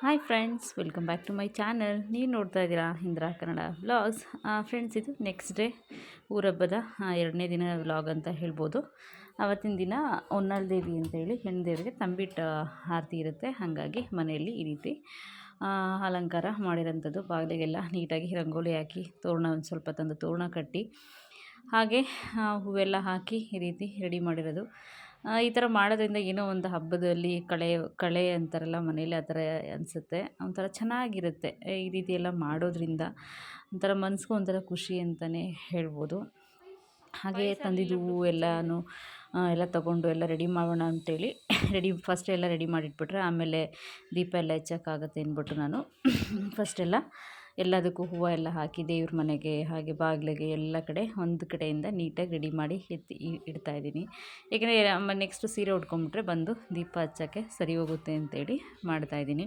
Hi friends welcome back to my channel ನೀವು ನೋಡ್ತಾ ಇದ್ದೀರಾ? ಇಂದ್ರಾ ಕನ್ನಡ ವ್ಲಾಗ್ಸ್ ಫ್ರೆಂಡ್ಸ್ ಇದು ನೆಕ್ಸ್ಟ್ ಡೇ ಊರಬ್ಬದ ಎರಡನೇ ದಿನ ವ್ಲಾಗ್ ಅಂತ ಹೇಳ್ಬೋದು. ಆವತ್ತಿನ ದಿನ ಹೊನ್ನಾಳ್ ದೇವಿ ಅಂತೇಳಿ ಹೆಣ್ಣು ದೇವರಿಗೆ ತಂಬಿಟ್ಟು ಆರತಿ ಇರುತ್ತೆ. ಹಾಗಾಗಿ ಮನೆಯಲ್ಲಿ ಈ ರೀತಿ ಅಲಂಕಾರ ಮಾಡಿರೋಂಥದ್ದು. ಬಾಗಿಲಿಗೆಲ್ಲ ನೀಟಾಗಿ ರಂಗೋಲಿ ಹಾಕಿ, ತೋರಣ ಒಂದು ಸ್ವಲ್ಪ ತಂದು ತೋರಣ ಕಟ್ಟಿ, ಹಾಗೆ ಹೂವೆಲ್ಲ ಹಾಕಿ ಈ ರೀತಿ ರೆಡಿ ಮಾಡಿರೋದು. ಈ ಥರ ಮಾಡೋದ್ರಿಂದ ಏನೋ ಒಂದು ಹಬ್ಬದಲ್ಲಿ ಕಳೆ ಕಳೆ ಅಂತಾರಲ್ಲ ಮನೇಲಿ ಆ ಥರ ಅನಿಸುತ್ತೆ. ಒಂಥರ ಚೆನ್ನಾಗಿರುತ್ತೆ. ಈ ರೀತಿ ಎಲ್ಲ ಮಾಡೋದ್ರಿಂದ ಒಂಥರ ಮನ್ಸಿಗೂ ಒಂಥರ ಖುಷಿ ಅಂತಲೇ ಹೇಳ್ಬೋದು. ಹಾಗೆ ತಂದಿದ್ದು ಹೂವು ಎಲ್ಲನೂ ಎಲ್ಲ ತೊಗೊಂಡು ಎಲ್ಲ ರೆಡಿ ಮಾಡೋಣ ಅಂತೇಳಿ ರೆಡಿ ಫಸ್ಟ್ ಎಲ್ಲ ರೆಡಿ ಮಾಡಿಟ್ಬಿಟ್ರೆ ಆಮೇಲೆ ದೀಪ ಎಲ್ಲ ಹಚ್ಚೋಕ್ಕಾಗತ್ತೆ ಅಂದ್ಬಿಟ್ಟು ನಾನು ಫಸ್ಟೆಲ್ಲ ಎಲ್ಲದಕ್ಕೂ ಹೂವು ಎಲ್ಲ ಹಾಕಿ ದೇವ್ರ ಮನೆಗೆ ಹಾಗೆ ಬಾಗಿಲಿಗೆ ಎಲ್ಲ ಕಡೆ ಒಂದು ಕಡೆಯಿಂದ ನೀಟಾಗಿ ರೆಡಿ ಮಾಡಿ ಎತ್ತಿ ಇಡ್ತಾ ಇದ್ದೀನಿ. ಏಕೆಂದರೆ ನೆಕ್ಸ್ಟ್ ಸೀರೆ ಉಟ್ಕೊಂಬಿಟ್ರೆ ಬಂದು ದೀಪ ಹಚ್ಚೋಕ್ಕೆ ಸರಿ ಹೋಗುತ್ತೆ ಅಂತೇಳಿ ಮಾಡ್ತಾಯಿದ್ದೀನಿ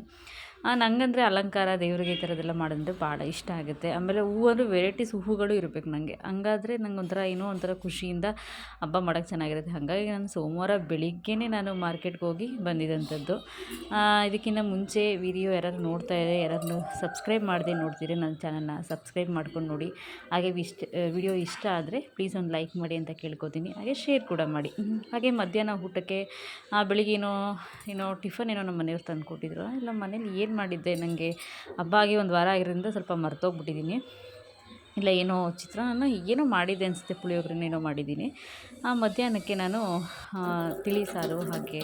ನಂಗಂದರೆ ಅಲಂಕಾರ ದೇವರಿಗೆ ಈ ಥರದ್ದೆಲ್ಲ ಮಾಡೋದಂದರೆ ಭಾಳ ಇಷ್ಟ ಆಗುತ್ತೆ. ಆಮೇಲೆ ಹೂವು ವೆರೈಟೀಸ್ ಹೂವುಗಳು ಇರಬೇಕು ನನಗೆ ಹಂಗಾದರೆ ನಂಗೆ ಒಂಥರ ಏನೋ ಒಂಥರ ಖುಷಿಯಿಂದ ಹಬ್ಬ ಮಾಡೋಕ್ಕೆ ಚೆನ್ನಾಗಿರುತ್ತೆ. ಹಾಗಾಗಿ ನಾನು ಸೋಮವಾರ ಬೆಳಿಗ್ಗೆ ನಾನು ಮಾರ್ಕೆಟ್ಗೆ ಹೋಗಿ ಬಂದಿದ್ದಂಥದ್ದು. ಇದಕ್ಕಿಂತ ಮುಂಚೆ ವಿಡಿಯೋ ಯಾರಾದ್ರು ನೋಡ್ತಾ ಇದ್ದಾರೆ ಯಾರಾದ್ರು ಸಬ್ಸ್ಕ್ರೈಬ್ ಮಾಡದೆ ನೋಡ್ತೀರಿ ನನ್ನ ಚಾನಲ್ನ ಸಬ್ಸ್ಕ್ರೈಬ್ ಮಾಡ್ಕೊಂಡು ನೋಡಿ. ಹಾಗೆ ಇಷ್ಟ ವಿಡಿಯೋ ಇಷ್ಟ ಆದರೆ ಪ್ಲೀಸ್ ಒಂದು ಲೈಕ್ ಮಾಡಿ ಅಂತ ಕೇಳ್ಕೊತೀನಿ. ಹಾಗೆ ಶೇರ್ ಕೂಡ ಮಾಡಿ. ಹಾಗೆ ಮಧ್ಯಾಹ್ನ ಊಟಕ್ಕೆ ಬೆಳಿಗ್ಗೆ ಏನೋ ಏನೋ ಟಿಫನ್ ಏನೋ ನಮ್ಮ ಮನೆಯವ್ರು ತಂದು ಕೊಟ್ಟಿದ್ರು ಇಲ್ಲ ಮನೇಲಿ ಏನು ಮಾಡಿದ್ದೆ ನನಗೆ ಹಬ್ಬ ಆಗಿ ಒಂದು ವಾರ ಆಗಿರೋದ್ರಿಂದ ಸ್ವಲ್ಪ ಮರ್ತೋಗ್ಬಿಟ್ಟಿದ್ದೀನಿ. ಇಲ್ಲ, ಏನೋ ಚಿತ್ರಾನ್ನ ಏನೋ ಮಾಡಿದೆ ಅನಿಸುತ್ತೆ, ಪುಳಿಯೋಗರೆನೋ ಏನೋ ಮಾಡಿದ್ದೀನಿ. ಆ ಮಧ್ಯಾಹ್ನಕ್ಕೆ ನಾನು ತಿಳಿ ಸಾರು ಹಾಗೆ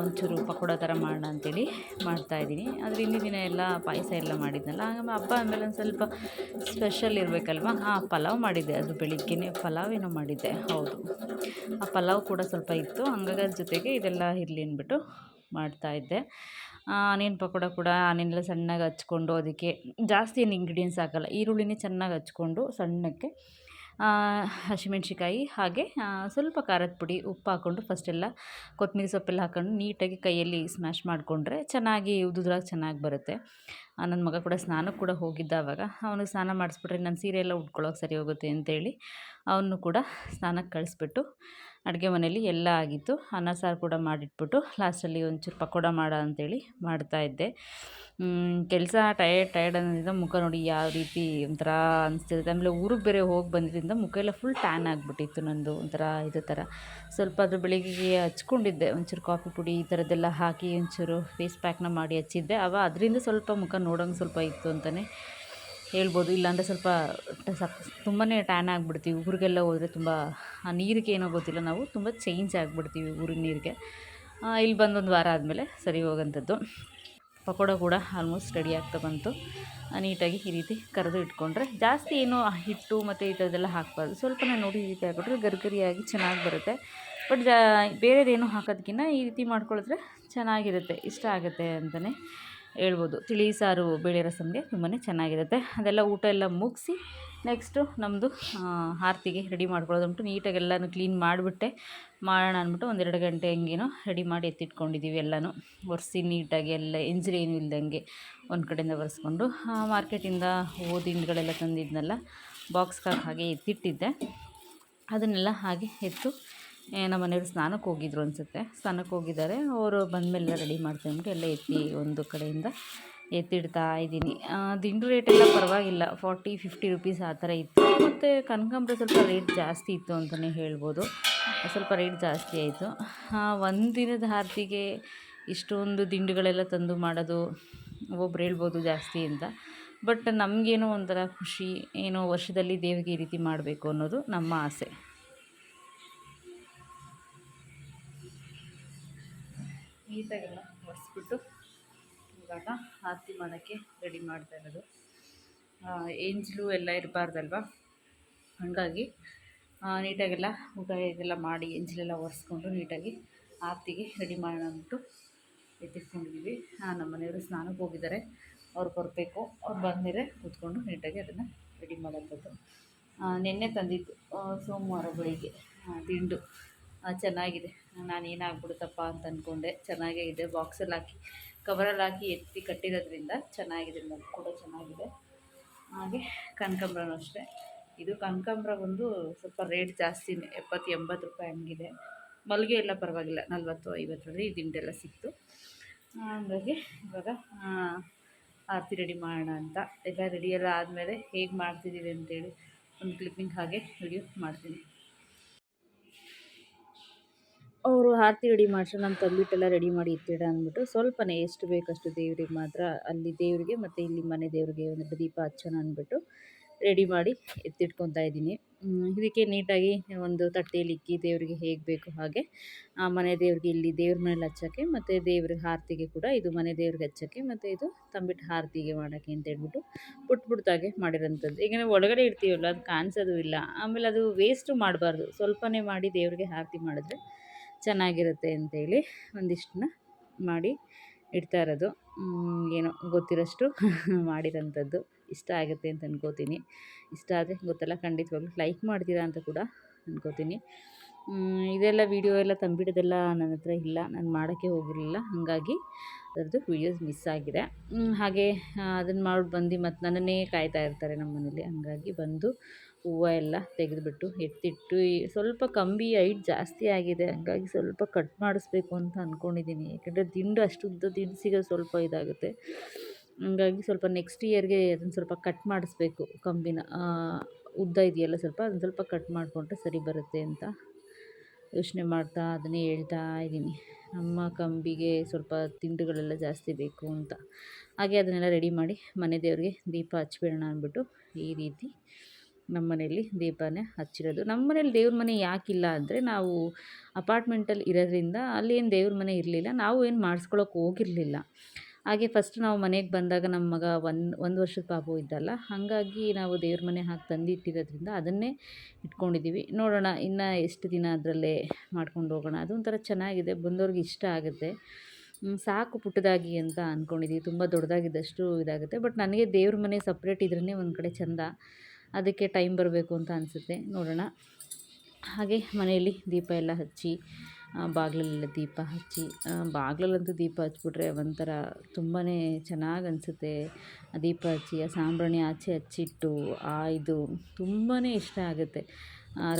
ಒಂಚೂರು ಪಕೋಡ ಥರ ಮಾಡೋಣ ಅಂತೇಳಿ ಮಾಡ್ತಾಯಿದ್ದೀನಿ ಆದರೆ ಹಿಂದಿನ ದಿನ ಎಲ್ಲ ಪಾಯಸ ಎಲ್ಲ ಮಾಡಿದ್ನಲ್ಲ, ಹಾಗೆ ಹಬ್ಬ ಆಮೇಲೆ ಒಂದು ಸ್ವಲ್ಪ ಸ್ಪೆಷಲ್ ಇರಬೇಕಲ್ವ? ಹಾಂ ಪಲಾವ್ ಮಾಡಿದ್ದೆ. ಅದು ಬೆಳಿಗ್ಗೆನೇ ಪಲಾವ್ ಏನೋ ಮಾಡಿದ್ದೆ, ಹೌದು. ಆ ಪಲಾವ್ ಕೂಡ ಸ್ವಲ್ಪ ಇತ್ತು. ಹಂಗಾಗಿ ಜೊತೆಗೆ ಇದೆಲ್ಲ ಇರಲಿ ಅಂದ್ಬಿಟ್ಟು ಮಾಡ್ತಾಯಿದ್ದೆ ಆನಿಯನ್ ಪಕೋಡ ಕೂಡ ಆನಿಯನ್ ಎಲ್ಲ ಸಣ್ಣಗೆ ಹಚ್ಕೊಂಡು ಅದಕ್ಕೆ ಜಾಸ್ತಿ ಏನು ಇಂಗ್ರೀಡಿಯೆಂಟ್ಸ್ ಹಾಕಲ್ಲ, ಈರುಳ್ಳಿನೇ ಚೆನ್ನಾಗಿ ಹಚ್ಕೊಂಡು ಸಣ್ಣಕ್ಕೆ ಹಸಿಮೆಣ್ಸಿಕಾಯಿ ಹಾಗೆ ಸ್ವಲ್ಪ ಖಾರದ ಪುಡಿ ಉಪ್ಪು ಹಾಕ್ಕೊಂಡು ಫಸ್ಟೆಲ್ಲ ಕೊತ್ತಂಬರಿ ಸೊಪ್ಪೆಲ್ಲ ಹಾಕ್ಕೊಂಡು ನೀಟಾಗಿ ಕೈಯಲ್ಲಿ ಸ್ಮ್ಯಾಶ್ ಮಾಡಿಕೊಂಡ್ರೆ ಚೆನ್ನಾಗಿ ಉದುದ್ರಾಗ ಚೆನ್ನಾಗಿ ಬರುತ್ತೆ. ನನ್ನ ಮಗ ಕೂಡ ಸ್ನಾನಕ್ಕೆ ಕೂಡ ಹೋಗಿದ್ದ ಆವಾಗ ಅವನಿಗೆ ಸ್ನಾನ ಮಾಡಿಸ್ಬಿಟ್ರೆ ನನ್ನ ಸೀರೆ ಎಲ್ಲ ಉಟ್ಕೊಳ್ಳೋಕೆ ಸರಿ ಹೋಗುತ್ತೆ ಅಂತೇಳಿ ಅವನು ಕೂಡ ಸ್ನಾನಕ್ಕೆ ಕಳಿಸ್ಬಿಟ್ಟು ಅಡುಗೆ ಮನೇಲಿ ಎಲ್ಲ ಆಗಿತ್ತು. ಅನ್ನ, ಸಾರು ಕೂಡ ಮಾಡಿಟ್ಬಿಟ್ಟು ಲಾಸ್ಟಲ್ಲಿ ಒಂಚೂರು ಪಕೋಡ ಮಾಡ ಅಂತೇಳಿ ಮಾಡ್ತಾಯಿದ್ದೆ ಕೆಲಸ ಟಯರ್ಡ್ ಟಯರ್ಡ್ ಅನ್ನೋದ್ರಿಂದ ಮುಖ ನೋಡಿ ಯಾವ ರೀತಿ ಒಂಥರ ಅನಿಸ್ತಿರುತ್ತೆ. ಆಮೇಲೆ ಊರಿಗೆ ಬೇರೆ ಹೋಗಿ ಬಂದಿದ್ದರಿಂದ ಮುಖ ಎಲ್ಲ ಫುಲ್ ಟ್ಯಾನ್ ಆಗಿಬಿಟ್ಟಿತ್ತು ನಂದು ಒಂಥರ ಇದು ಥರ. ಸ್ವಲ್ಪ ಅದ್ರ ಬೆಳಿಗ್ಗೆ ಹಚ್ಕೊಂಡಿದ್ದೆ. ಒಂಚೂರು ಕಾಫಿ ಪುಡಿ ಈ ಥರದ್ದೆಲ್ಲ ಹಾಕಿ ಒಂಚೂರು ಫೇಸ್ ಪ್ಯಾಕ್ನ ಮಾಡಿ ಹಚ್ಚಿದ್ದೆ. ಅವ ಅದರಿಂದ ಸ್ವಲ್ಪ ಮುಖ ನೋಡೋಂಗೆ ಸ್ವಲ್ಪ ಇತ್ತು ಅಂತಲೇ ಹೇಳ್ಬೋದು. ಇಲ್ಲಾಂದರೆ ಸ್ವಲ್ಪ ಸಕ್ ತುಂಬಾ ಟ್ಯಾನ್ ಆಗಿಬಿಡ್ತೀವಿ. ಊರಿಗೆಲ್ಲ ಹೋದರೆ ತುಂಬ, ಆ ನೀರಿಗೆ ಏನೋ ಗೊತ್ತಿಲ್ಲ ನಾವು, ತುಂಬ ಚೇಂಜ್ ಆಗಿಬಿಡ್ತೀವಿ ಊರಿನ ನೀರಿಗೆ. ಇಲ್ಲಿ ಬಂದೊಂದು ವಾರ ಆದಮೇಲೆ ಸರಿ ಹೋಗೋಂಥದ್ದು ಪಕೋಡ ಕೂಡ ಆಲ್ಮೋಸ್ಟ್ ರೆಡಿ ಆಗ್ತಾ ಬಂತು. ನೀಟಾಗಿ ಈ ರೀತಿ ಕರೆದು ಇಟ್ಕೊಂಡ್ರೆ ಜಾಸ್ತಿ ಏನು ಹಿಟ್ಟು ಮತ್ತು ಈ ಥರದ್ದೆಲ್ಲ ಹಾಕಬಾರ್ದು. ಸ್ವಲ್ಪನೇ ನೋಡಿ ಈ ರೀತಿ ಹಾಕಿಬಿಟ್ರೆ ಗರಿಗರಿಯಾಗಿ ಚೆನ್ನಾಗಿ ಬರುತ್ತೆ. ಬಟ್ ಜಾ ಬೇರೆದೇನು ಹಾಕೋದಕ್ಕಿಂತ ಈ ರೀತಿ ಮಾಡ್ಕೊಳಿದ್ರೆ ಚೆನ್ನಾಗಿರುತ್ತೆ, ಇಷ್ಟ ಆಗುತ್ತೆ ಅಂತಲೇ ಹೇಳ್ಬೋದು. ತಿಳಿ ಸಾರು ಬೇಳೆ ರಸಮ್ಗೆ ತುಂಬಾ ಚೆನ್ನಾಗಿರುತ್ತೆ. ಅದೆಲ್ಲ ಊಟ ಎಲ್ಲ ಮುಗಿಸಿ ನೆಕ್ಸ್ಟು ನಮ್ಮದು ಆರತಿಗೆ ರೆಡಿ ಮಾಡ್ಕೊಳ್ಳೋದುಂಟು ನೀಟಾಗಿ ಎಲ್ಲನೂ ಕ್ಲೀನ್ ಮಾಡಿಬಿಟ್ಟೆ. ಮಾಡೋಣ ಅಂದ್ಬಿಟ್ಟು ಒಂದೆರಡು ಗಂಟೆ ಹಂಗೇನೋ ರೆಡಿ ಮಾಡಿ ಎತ್ತಿಟ್ಕೊಂಡಿದ್ದೀವಿ ಎಲ್ಲನೂ. ಒರೆಸಿ ನೀಟಾಗಿ ಎಲ್ಲ ಎಂಜಲು ಏನೂ ಇಲ್ದಂಗೆ ಒಂದು ಕಡೆಯಿಂದ ಒರೆಸ್ಕೊಂಡು ಮಾರ್ಕೆಟಿಂದ ಓದಿಂಡ್ಗಳೆಲ್ಲ ತಂದಿದ್ನಲ್ಲ ಬಾಕ್ಸ್ಗೆ ಹಾಗೆ ಎತ್ತಿಟ್ಟಿದ್ದೆ. ಅದನ್ನೆಲ್ಲ ಹಾಗೆ ಎತ್ತು ನಮ್ಮ ಮನೆಯವರು ಸ್ನಾನಕ್ಕೆ ಹೋಗಿದ್ರು ಅನಿಸುತ್ತೆ. ಸ್ನಾನಕ್ಕೆ ಹೋಗಿದ್ದಾರೆ. ಅವರು ಬಂದಮೇಲೆ ರೆಡಿ ಮಾಡ್ತೀನಿ ಅಂದ್ಬಿಟ್ಟು ಎಲ್ಲ ಎತ್ತಿ ಒಂದು ಕಡೆಯಿಂದ ಎತ್ತಿಡ್ತಾ ಇದ್ದೀನಿ. ದಿಂಡು ರೇಟ್ ಎಲ್ಲ ಪರವಾಗಿಲ್ಲ. ಫಾರ್ಟಿ ಫಿಫ್ಟಿ ರುಪೀಸ್ ಆ ಥರ ಇತ್ತು. ಮತ್ತು ಕನಕಾಂಬ್ರ ಸ್ವಲ್ಪ ರೇಟ್ ಜಾಸ್ತಿ ಇತ್ತು ಅಂತಲೇ ಹೇಳ್ಬೋದು. ಸ್ವಲ್ಪ ರೇಟ್ ಜಾಸ್ತಿ ಆಯಿತು. ಒಂದು ದಿನದ ಆರತಿಗೆ ಇಷ್ಟೊಂದು ದಿಂಡುಗಳೆಲ್ಲ ತಂದು ಮಾಡೋದು ಒಬ್ಬೊಬ್ರು ಹೇಳ್ಬೋದು ಜಾಸ್ತಿ ಅಂತ. ಬಟ್ ನಮಗೇನೋ ಒಂಥರ ಖುಷಿ, ಏನೋ ವರ್ಷದಲ್ಲಿ ದೇವಿಗೆ ಈ ರೀತಿ ಮಾಡಬೇಕು ಅನ್ನೋದು ನಮ್ಮ ಆಸೆ. ನೀಟಾಗೆಲ್ಲ ಒರೆಸ್ಬಿಟ್ಟು ಇವಾಗ ಆರತಿ ಮಾಡೋಕ್ಕೆ ರೆಡಿ ಮಾಡ್ತಾ ಇರೋದು. ಆ, ಎಂಜಲು ಎಲ್ಲ ಇರಬಾರ್ದಲ್ವ? ಹಾಗಾಗಿ ನೀಟಾಗೆಲ್ಲ ಊಟ ಇದೆಲ್ಲ ಮಾಡಿ ಎಂಜಲೆಲ್ಲ ಒರೆಸ್ಕೊಂಡು ನೀಟಾಗಿ ಆರತಿಗೆ ರೆಡಿ ಮಾಡೋಣ ಅಂದ್ಬಿಟ್ಟು ಎತ್ತಿಟ್ಕೊಂಡಿದ್ದೀವಿ ನಮ್ಮ ಮನೆಯವರು ಸ್ನಾನಕ್ಕೆ ಹೋಗಿದ್ದಾರೆ. ಅವ್ರು ಬರಬೇಕು. ಅವ್ರು ಬಂದಮೇಲೆ ಕೂತ್ಕೊಂಡು ನೀಟಾಗಿ ಅದನ್ನು ರೆಡಿ ಮಾಡೋಂಥದ್ದು. ನಿನ್ನೆ ತಂದಿದ್ದು ಸೋಮವಾರ ಬೆಳಿಗ್ಗೆ ತಿಂಡು. ಚೆನ್ನಾಗಿದೆ. ನಾನು ಏನಾಗ್ಬಿಡುತ್ತಪ್ಪ ಅಂತ ಅಂದ್ಕೊಂಡೆ ಚೆನ್ನಾಗೇ ಇದೆ. ಬಾಕ್ಸಲ್ಲಿ ಹಾಕಿ, ಕವರಲ್ಲಿ ಹಾಕಿ ಎತ್ತಿ ಕಟ್ಟಿರೋದ್ರಿಂದ ಚೆನ್ನಾಗಿದೆ ಮಗು ಕೂಡ ಚೆನ್ನಾಗಿದೆ. ಹಾಗೆ ಕನಕಾಂಬ್ರನೂ ಅಷ್ಟೇ. ಇದು ಕನಕಾಂಬ್ರ ಒಂದು ಸ್ವಲ್ಪ ರೇಟ್ ಜಾಸ್ತಿನೇ. ಎಪ್ಪತ್ತು ಎಂಬತ್ತು ರೂಪಾಯಿ ಹಂಗಿದೆ. ಮಲ್ಲಿಗೆ ಎಲ್ಲ ಪರವಾಗಿಲ್ಲ. ನಲ್ವತ್ತು, ಐವತ್ತರಲ್ಲಿ ದಿಂಡೆಲ್ಲ ಸಿಕ್ತು. ಹಂಗಾಗಿ ಇವಾಗ ಆರತಿ ರೆಡಿ ಮಾಡೋಣ ಅಂತ. ಎಲ್ಲ ರೆಡಿಯೆಲ್ಲ ಆದಮೇಲೆ ಹೇಗೆ ಮಾಡ್ತಿದ್ದೀವಿ ಅಂತೇಳಿ ಒಂದು ಕ್ಲಿಪ್ಪಿಂಗ್ ಹಾಗೆ ವಿಡಿಯೋ ಮಾಡ್ತೀನಿ. ಅವರು ಆರತಿ ರೆಡಿ ಮಾಡಿಸು ನಮ್ಮ ತಂಬಿಟ್ಟೆಲ್ಲ ರೆಡಿ ಮಾಡಿ ಇತ್ತಿಡ ಅಂದ್ಬಿಟ್ಟು ಸ್ವಲ್ಪನೇ ಎಷ್ಟು ಬೇಕಷ್ಟು ದೇವ್ರಿಗೆ ಮಾತ್ರ ಅಲ್ಲಿ ದೇವರಿಗೆ ಮತ್ತು ಇಲ್ಲಿ ಮನೆ ದೇವರಿಗೆ ಒಂದು ದೀಪ ಹಚ್ಚೋಣ ಅಂದ್ಬಿಟ್ಟು ರೆಡಿ ಮಾಡಿ ಎತ್ತಿಟ್ಕೊತಾ ಇದ್ದೀನಿ. ಇದಕ್ಕೆ ನೀಟಾಗಿ ಒಂದು ತಟ್ಟೆಯಲ್ಲಿ ಇಕ್ಕಿ ದೇವರಿಗೆ ಹೇಗೆ ಬೇಕು ಹಾಗೆ, ಆ ಮನೆ ದೇವ್ರಿಗೆ ಇಲ್ಲಿ ದೇವ್ರ ಮನೇಲಿ ಹಚ್ಚೋಕ್ಕೆ ಮತ್ತು ದೇವ್ರಿಗೆ ಆರತಿಗೆ ಕೂಡ ಇದು ಮನೆ ದೇವ್ರಿಗೆ ಹಚ್ಚೋಕ್ಕೆ ಮತ್ತು ಇದು ತಂಬಿಟ್ಟು ಆರತಿಗೆ ಮಾಡೋಕ್ಕೆ ಅಂತ ಹೇಳ್ಬಿಟ್ಟು ಪುಟ್ ಪುಟ್ಟಾಗೆ ಮಾಡಿರೋಂಥದ್ದು. ಈಗ ನಾವು ಒಳಗಡೆ ಇರ್ತೀವಲ್ಲ, ಅದು ಕಾಣಿಸೋದು ಇಲ್ಲ. ಆಮೇಲೆ ಅದು ವೇಸ್ಟು ಮಾಡಬಾರ್ದು. ಸ್ವಲ್ಪನೇ ಮಾಡಿ ದೇವ್ರಿಗೆ ಆರತಿ ಮಾಡಿದ್ರೆ ಚೆನ್ನಾಗಿರುತ್ತೆ ಅಂತೇಳಿ ಒಂದಿಷ್ಟನ್ನ ಮಾಡಿ ಇಡ್ತಾ ಇರೋದು. ಏನೋ ಗೊತ್ತಿರೋಷ್ಟು ಮಾಡಿರೋಂಥದ್ದು ಇಷ್ಟ ಆಗುತ್ತೆ ಅಂತ ಅನ್ಕೋತೀನಿ. ಇಷ್ಟ ಆದರೆ ಗೊತ್ತಲ್ಲ ಖಂಡಿತವಾಗ್ಲೂ ಲೈಕ್ ಮಾಡ್ತೀರಾ ಅಂತ ಕೂಡ ಅನ್ಕೋತೀನಿ. ಮ್, ಇದೆಲ್ಲ ವೀಡಿಯೋ ಎಲ್ಲ ತಂಬಿಡೋದೆಲ್ಲ ನನ್ನ ಹತ್ರ ಇಲ್ಲ ನಾನು ಮಾಡೋಕ್ಕೆ ಹೋಗಿರಲಿಲ್ಲ. ಹಾಗಾಗಿ ಅದರದ್ದು ವೀಡಿಯೋಸ್ ಮಿಸ್ ಆಗಿದೆ. ಹಾಗೆ ಅದನ್ನು ಮಾಡಿ ಬಂದು ಮತ್ತು ನನ್ನನ್ನೇ ಕಾಯ್ತಾ ಇರ್ತಾರೆ ನಮ್ಮ ಮನೇಲಿ ಹಾಗಾಗಿ ಬಂದು ಹೂವು ಎಲ್ಲ ತೆಗೆದುಬಿಟ್ಟು ಎತ್ತಿಟ್ಟು ಸ್ವಲ್ಪ ಕಂಬಿ ಹೈಟ್ ಜಾಸ್ತಿ ಆಗಿದೆ, ಹಂಗಾಗಿ ಸ್ವಲ್ಪ ಕಟ್ ಮಾಡಿಸ್ಬೇಕು ಅಂತ ಅಂದ್ಕೊಂಡಿದ್ದೀನಿ ಯಾಕಂದರೆ ದಿಂಡು ಅಷ್ಟು ಉದ್ದ ದಿಂಡು ಸಿಗೋದು ಸ್ವಲ್ಪ ಇದಾಗುತ್ತೆ. ಹಂಗಾಗಿ ಸ್ವಲ್ಪ ನೆಕ್ಸ್ಟ್ ಇಯರ್ಗೆ ಅದನ್ನು ಸ್ವಲ್ಪ ಕಟ್ ಮಾಡಿಸ್ಬೇಕು ಕಂಬಿನ. ಉದ್ದ ಇದೆಯಲ್ಲ ಸ್ವಲ್ಪ, ಅದನ್ನು ಸ್ವಲ್ಪ ಕಟ್ ಮಾಡಿಕೊಂಡ್ರೆ ಸರಿ ಬರುತ್ತೆ ಅಂತ ಯೋಚನೆ ಮಾಡ್ತಾ ಅದನ್ನೇ ಹೇಳ್ತಾ ಇದ್ದೀನಿ. ನಮ್ಮ ಕಂಬಿಗೆ ಸ್ವಲ್ಪ ತಿಂಡುಗಳೆಲ್ಲ ಜಾಸ್ತಿ ಬೇಕು ಅಂತ. ಹಾಗೆ ಅದನ್ನೆಲ್ಲ ರೆಡಿ ಮಾಡಿ ಮನೆ ದೇವರಿಗೆ ದೀಪ ಹಚ್ಬಿಡೋಣ ಅಂದ್ಬಿಟ್ಟು ಈ ರೀತಿ ನಮ್ಮ ಮನೆಯಲ್ಲಿ ದೀಪನೇ ಹಚ್ಚಿರೋದು. ನಮ್ಮ ಮನೇಲಿ ದೇವ್ರ ಮನೆ ಯಾಕಿಲ್ಲ ಅಂದರೆ ನಾವು ಅಪಾರ್ಟ್ಮೆಂಟಲ್ಲಿ ಇರೋದ್ರಿಂದ ಅಲ್ಲಿ ಏನು ದೇವ್ರ ಮನೆ ಇರಲಿಲ್ಲ, ನಾವು ಏನು ಮಾಡಿಸ್ಕೊಳಕ್ಕೆ ಹೋಗಿರಲಿಲ್ಲ. ಹಾಗೆ ಫಸ್ಟ್ ನಾವು ಮನೆಗೆ ಬಂದಾಗ ನಮ್ಮ ಮಗ ಒಂದು ಒಂದು ವರ್ಷದ ಪಾಪು ಇದ್ದಲ್ಲ, ಹಾಗಾಗಿ ನಾವು ದೇವ್ರ ಮನೆ ಹಾಕಿ ತಂದಿಟ್ಟಿರೋದ್ರಿಂದ ಅದನ್ನೇ ಇಟ್ಕೊಂಡಿದ್ದೀವಿ ನೋಡೋಣ, ಇನ್ನು ಎಷ್ಟು ದಿನ ಅದರಲ್ಲೇ ಮಾಡ್ಕೊಂಡು ಹೋಗೋಣ. ಅದೊಂಥರ ಚೆನ್ನಾಗಿದೆ ಬಂದವ್ರಿಗೆ ಇಷ್ಟ ಆಗುತ್ತೆ. ಸಾಕು ಪುಟ್ಟದಾಗಿ ಅಂತ ಅಂದ್ಕೊಂಡಿದ್ದೀವಿ ತುಂಬ ದೊಡ್ಡದಾಗಿದ್ದಷ್ಟು ಇದಾಗುತ್ತೆ. ಬಟ್ ನನಗೆ ದೇವ್ರ ಮನೆ ಸಪ್ರೇಟ್ ಇದ್ರೇ ಒಂದು ಕಡೆ ಚೆಂದ ಅದಕ್ಕೆ ಟೈಮ್ ಬರಬೇಕು ಅಂತ ಅನಿಸುತ್ತೆ. ನೋಡೋಣ. ಹಾಗೆ ಮನೆಯಲ್ಲಿ ದೀಪ ಎಲ್ಲ ಹಚ್ಚಿ ಬಾಗಿಲಲ್ಲೆಲ್ಲ ದೀಪ ಹಚ್ಚಿ ಬಾಗಿಲಲ್ಲಂತೂ ದೀಪ ಹಚ್ಬಿಟ್ರೆ ಒಂಥರ ತುಂಬಾ ಚೆನ್ನಾಗಿ ಅನಿಸುತ್ತೆ. ದೀಪ ಹಚ್ಚಿ, ಆ ಸಾಂಬ್ರಾಣಿ ಆಚೆ ಹಚ್ಚಿಟ್ಟು, ಆ ಇದು ತುಂಬಾ ಇಷ್ಟ ಆಗುತ್ತೆ.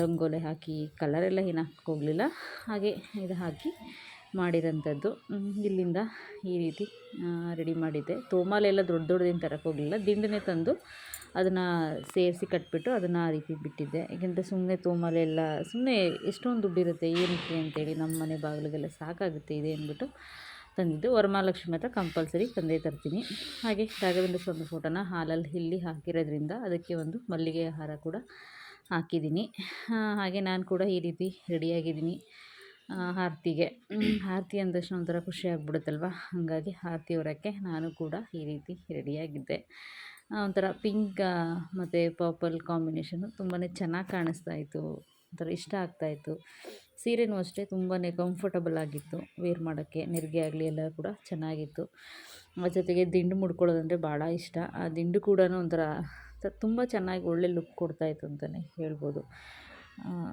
ರಂಗೋಲೆ ಹಾಕಿ ಕಲರೆಲ್ಲ ಏನು ಹಾಕೋಗ್ಲಿಲ್ಲ ಹಾಗೆ ಇದು ಹಾಕಿ ಮಾಡಿರೋಂಥದ್ದು. ಇಲ್ಲಿಂದ ಈ ರೀತಿ ರೆಡಿ ಮಾಡಿದ್ದೆ. ತೋಮಾಲೆಲ್ಲ ದೊಡ್ಡ ದೊಡ್ಡದೇನು ತರಕ್ಕೆ ಹೋಗಲಿಲ್ಲ. ತಂದು ಅದನ್ನು ಸೇರಿಸಿ ಕಟ್ಬಿಟ್ಟು ಅದನ್ನು ಆ ರೀತಿ ಬಿಟ್ಟಿದ್ದೆ. ಏಕೆಂದರೆ ಸುಮ್ಮನೆ ತೋಮಲೆಲ್ಲ ಸುಮ್ಮನೆ ಎಷ್ಟೊಂದು ದುಡ್ಡಿರುತ್ತೆ, ಏನಕ್ಕೆ ಅಂತೇಳಿ ನಮ್ಮ ಮನೆ ಬಾಗಿಲಿಗೆಲ್ಲ ಸಾಕಾಗುತ್ತೆ ಇದೆ ಅಂದ್ಬಿಟ್ಟು ತಂದಿದ್ದು. ವರಮಹಾಲಕ್ಷ್ಮಿ ಹತ್ರ ಕಂಪಲ್ಸರಿ ತಂದೇ ತರ್ತೀನಿ. ಹಾಗೆ ರಾಘವೇಂದ್ರ ಸ್ವಾಮಿ ಫೋಟೋನ ಹಾಲಲ್ಲಿ ಇಲ್ಲಿ ಹಾಕಿರೋದ್ರಿಂದ ಅದಕ್ಕೆ ಒಂದು ಮಲ್ಲಿಗೆ ಹಾರ ಕೂಡ ಹಾಕಿದ್ದೀನಿ. ಹಾಗೆ ನಾನು ಕೂಡ ಈ ರೀತಿ ರೆಡಿಯಾಗಿದ್ದೀನಿ ಆರತಿಗೆ. ಆರತಿ ಅಂದ ತಕ್ಷಣ ಒಂಥರ ಖುಷಿ ಆಗ್ಬಿಡುತ್ತಲ್ವ? ಹಾಗಾಗಿ ಆರತಿ ಹೊರಕ್ಕೆ ನಾನು ಕೂಡ ಈ ರೀತಿ ರೆಡಿಯಾಗಿದ್ದೆ. ಒಂಥರ ಪಿಂಕ್ ಮತ್ತು ಪರ್ಪಲ್ ಕಾಂಬಿನೇಷನು ತುಂಬಾ ಚೆನ್ನಾಗಿ ಕಾಣಿಸ್ತಾ ಇತ್ತು. ಒಂಥರ ಇಷ್ಟ ಆಗ್ತಾಯಿತ್ತು ಸೀರೆನೂ ಅಷ್ಟೇ ತುಂಬಾ ಕಂಫರ್ಟಬಲ್ ಆಗಿತ್ತು. ವೇರ್ ಮಾಡೋಕ್ಕೆ, ನೆರಿಗೆ ಆಗಲಿ ಎಲ್ಲ ಕೂಡ ಚೆನ್ನಾಗಿತ್ತು. ಜೊತೆಗೆ ದಿಂಡು ಮುಡ್ಕೊಳ್ಳೋದಂದರೆ ಭಾಳ ಇಷ್ಟ. ಆ ದಿಂಡು ಕೂಡ ಒಂಥರ ತುಂಬ ಚೆನ್ನಾಗಿ ಒಳ್ಳೆ ಲುಕ್ ಕೊಡ್ತಾಯಿತ್ತು ಅಂತಲೇ ಹೇಳ್ಬೋದು.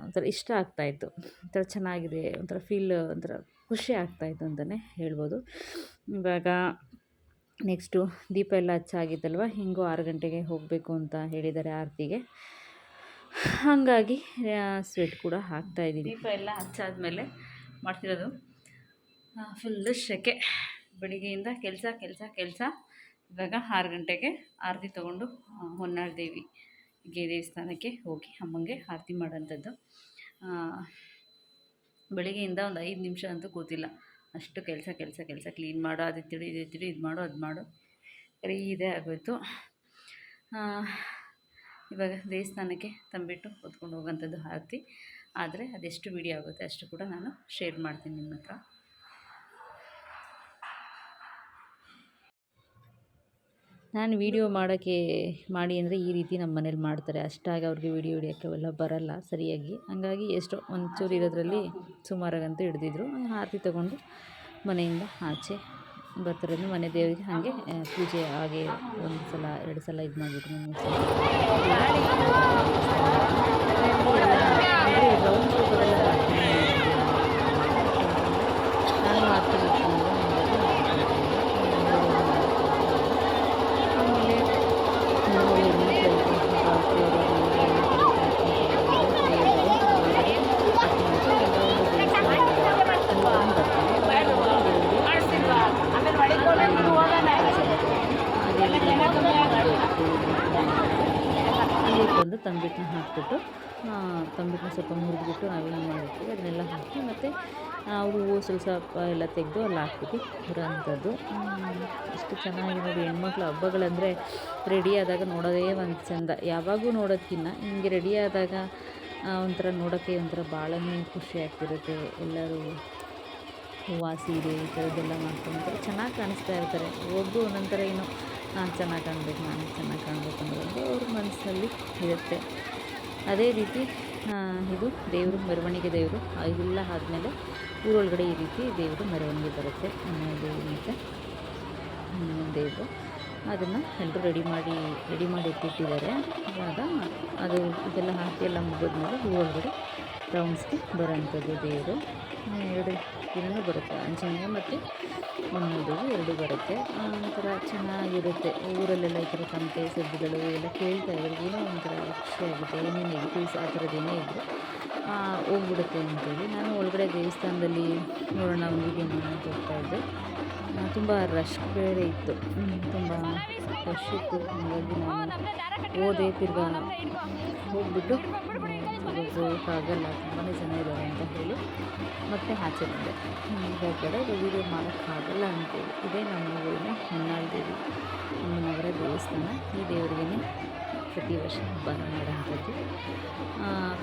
ಒಂಥರ ಇಷ್ಟ ಆಗ್ತಾಯಿತ್ತು ಒಂಥರ ಚೆನ್ನಾಗಿದೆ, ಒಂಥರ ಫೀಲ್ ಒಂಥರ ಖುಷಿ ಆಗ್ತಾಯಿತ್ತು ಅಂತಲೇ ಹೇಳ್ಬೋದು. ಇವಾಗ ನೆಕ್ಸ್ಟು ದೀಪ ಎಲ್ಲ ಹಚ್ಚಾಗಿದ್ದಲ್ವ ಹಿಂಗೂ ಆರು ಗಂಟೆಗೆ ಹೋಗಬೇಕು ಅಂತ ಹೇಳಿದ್ದಾರೆ ಆರತಿಗೆ. ಹಾಗಾಗಿ ಸ್ವೀಟ್ ಕೂಡ ಹಾಕ್ತಾಯಿದ್ದೀನಿ ದೀಪ ಎಲ್ಲ ಹಚ್ಚಾದ್ಮೇಲೆ ಮಾಡ್ತಿರೋದು. ಫುಲ್ಲು ಸೆಕೆ ಬೆಳಿಗ್ಗೆಯಿಂದ ಕೆಲಸ ಕೆಲಸ ಕೆಲಸ. ಇವಾಗ ಆರು ಗಂಟೆಗೆ ಆರತಿ ತೊಗೊಂಡು ಹೊನ್ನಾಳ ದೇವಿ ದೇವಿಗೆ ದೇವಸ್ಥಾನಕ್ಕೆ ಹೋಗಿ ಅಮ್ಮಂಗೆ ಆರತಿ ಮಾಡೋಂಥದ್ದು ಬೆಳಿಗ್ಗೆಯಿಂದ ಒಂದು ಐದು ನಿಮಿಷ ಅಂತೂ ಕೂತಿಲ್ಲ ಅಷ್ಟು ಕೆಲಸ ಕೆಲಸ ಕೆಲಸ ಕ್ಲೀನ್ ಮಾಡು, ಅದು ತಿಳಿ ಇದು ತಿಳಿ ಇದು ಮಾಡು, ಅದು ಮಾಡು. ಬರೀ ಇದೇ ಆಗೋಯ್ತು. ಇವಾಗ ದೇವಸ್ಥಾನಕ್ಕೆ ತಂಬಿಟ್ಟು ಹೊತ್ಕೊಂಡು ಹೋಗೋಂಥದ್ದು ಆರತಿ. ಆದರೆ ಅದೆಷ್ಟು ವಿಡಿಯೋ ಆಗುತ್ತೆ ಅಷ್ಟು ಕೂಡ ನಾನು ಶೇರ್ ಮಾಡ್ತೀನಿ ನಿಮ್ಮ ಹತ್ರ. ನಾನು ವೀಡಿಯೋ ಮಾಡೋಕ್ಕೆ ಮಾಡಿ ಅಂದರೆ ಈ ರೀತಿ ನಮ್ಮ ಮನೇಲಿ ಮಾಡ್ತಾರೆ. ಅಷ್ಟಾಗಿ ಅವ್ರಿಗೆ ವೀಡಿಯೋ ಹಿಡಿಯೋಕ್ಕೆ ಅವೆಲ್ಲ ಬರಲ್ಲ ಸರಿಯಾಗಿ. ಹಂಗಾಗಿ ಎಷ್ಟೋ ಒಂಚೂರು ಇರೋದರಲ್ಲಿ ಸುಮಾರಾಗಂತೂ ಹಿಡ್ದಿದ್ರು. ಆರತಿ ತಗೊಂಡು ಮನೆಯಿಂದ ಆಚೆ ಬರ್ತಿರೋದು ಮನೆ ದೇವರಿಗೆ. ಹಾಗೆ ಪೂಜೆ ಹಾಗೆ ಒಂದು ಸಲ ಎರಡು ಸಲ ಇದು ಮಾಡಿಬಿಟ್ಟು ಮೂರು ಸಲ ಅಂದರೆ ರೌಂಡ್ ಶೇಪಲ್ಲೆಲ್ಲ ಮಾಡ್ತೀನಿ. ನಾನು ಮಾಡ್ತೀನಿ ಆಮೇಲೆ ಮಾಡಿಕೊಂಡು ತಂಬಿಟ್ಟನ್ನ ಹಾಕಿಬಿಟ್ಟು ತಂಬಿಟ್ಟನ್ನ ಸ್ವಲ್ಪ ಮುರಿದ್ಬಿಟ್ಟು ನಾವೇನು ಮಾಡಿರ್ತೀವಿ ಅದನ್ನೆಲ್ಲ ಹಾಕಿ ಮತ್ತು ಹೂವು ಸ್ವಲ್ಪ ಸ್ವಲ್ಪ ಎಲ್ಲ ತೆಗೆದು ಅಲ್ಲಿ ಹಾಕ್ಬಿಟ್ಟು ಇರೋಂಥದ್ದು. ಎಷ್ಟು ಚೆನ್ನಾಗಿ ನೋಡಿ ಹೆಣ್ಮಕ್ಳು ಹಬ್ಬಗಳಂದರೆ ರೆಡಿ ಆದಾಗ ನೋಡೋದೇ ಒಂದು ಚಂದ. ಯಾವಾಗೂ ನೋಡೋದಕ್ಕಿಂತ ಹಿಂಗೆ ರೆಡಿ ಆದಾಗ ಒಂಥರ ನೋಡೋಕ್ಕೆ ಒಂಥರ ಭಾಳನೇ ಖುಷಿ ಆಗ್ತಿರುತ್ತೆ. ಎಲ್ಲರೂ ಹೂವು ಸೀರೆ ಈ ಥರದ್ದೆಲ್ಲ ಮಾಡ್ಕೊಂಡು. ಚೆನ್ನಾಗಿ ಕಾಣಿಸ್ತಾ ಇರ್ತಾರೆ. ಒಬ್ಬರು ಒಂದೊಂಥರ ಏನೋ ನಾನು ಚೆನ್ನಾಗಿ ಕಾಣಬೇಕು, ನಾನು ಚೆನ್ನಾಗಿ ಕಾಣಬೇಕು ಅನ್ನೋದು ಅವ್ರ ಮನಸ್ಸಲ್ಲಿ ಇರುತ್ತೆ. ಅದೇ ರೀತಿ ಇದು ದೇವರು, ಮೆರವಣಿಗೆ ದೇವರು ಇದೆಲ್ಲ ಆದಮೇಲೆ ಊರೊಳಗಡೆ ಈ ರೀತಿ ದೇವರು, ಮೆರವಣಿಗೆ ಬರುತ್ತೆ ದೇವರು ಮತ್ತು ದೇವರು. ಅದನ್ನು ಎಲ್ಲರೂ ರೆಡಿ ಮಾಡಿ ರೆಡಿ ಮಾಡಿ ಇಟ್ಟಿಟ್ಟಿದ್ದಾರೆ. ಆಗ ಅದು, ಇದೆಲ್ಲ ಹಾಕಿ ಎಲ್ಲ ಮುಗಿದ್ಮೇಲೆ ಊರೊಳಗಡೆ ರೌಂಡ್ಸ್ಗೆ ಬರೋಂಥದ್ದು ದೇವರು. ಎರಡು ದಿನವೂ ಬರುತ್ತೆ ಆಂಜನೇಯ ಮತ್ತು ಒಂದು ಎರಡು ಬರುತ್ತೆ ಒಂಥರ ಚೆನ್ನಾಗಿರುತ್ತೆ. ಊರಲ್ಲೆಲ್ಲ ಈ ಥರ ಸಂತೆ ಸದ್ದುಗಳು ಎಲ್ಲ ಕೇಳ್ತಾ ಇದ್ದಾರೆ ಏನೋ ಒಂಥರ ಖುಷಿಯಾಗುತ್ತೆ ಏನೇನು ನೆಗೆಟಿವ್ಸ್ ಆ ಥರದ್ದು ಏನೇ ಇದ್ದರೂ ಹೋಗ್ಬಿಡುತ್ತೆ ಅಂತೇಳಿ ನಾನು ಒಳಗಡೆ ದೇವಸ್ಥಾನದಲ್ಲಿ ನೋಡೋಣ ಹೀಗೆ ಅಂತ ಹೋಗ್ತಾ ಹೋಗ್ತಾಯಿದ್ದೆ ತುಂಬ ರಶ್ ಬೇರೆ ಇತ್ತು. ತುಂಬ ರಶ್ ಇತ್ತು. ಹಾಗಾಗಿ ನಾನು ಹೋದೆ ತಿರ್ಗಾ ಹೋಗ್ಬಿಟ್ಟು ಹೋಗೋಕ್ಕಾಗಲ್ಲ ತುಂಬಾ ಜನ ಇದ್ದಾರೆ ಅಂತ ಹೇಳಿ ಮತ್ತೆ ಆಚೆ ಬಂದೆ. ಈಗ ಕಡೆ ವೀಡಿಯೋ ಮಾಡೋಕ್ಕಾಗಲ್ಲ ಅಂತೇಳಿ. ಇದೇ ನಮ್ಮ ಊರಿನ ಹೊನ್ನಾಳಿ ದೇವಿ ನಗರ ದೇವಸ್ಥಾನ. ಈ ದೇವರಿಗೆ ಪ್ರತಿ ವರ್ಷ ಹಬ್ಬ ಮಾಡೋಂಥದ್ದು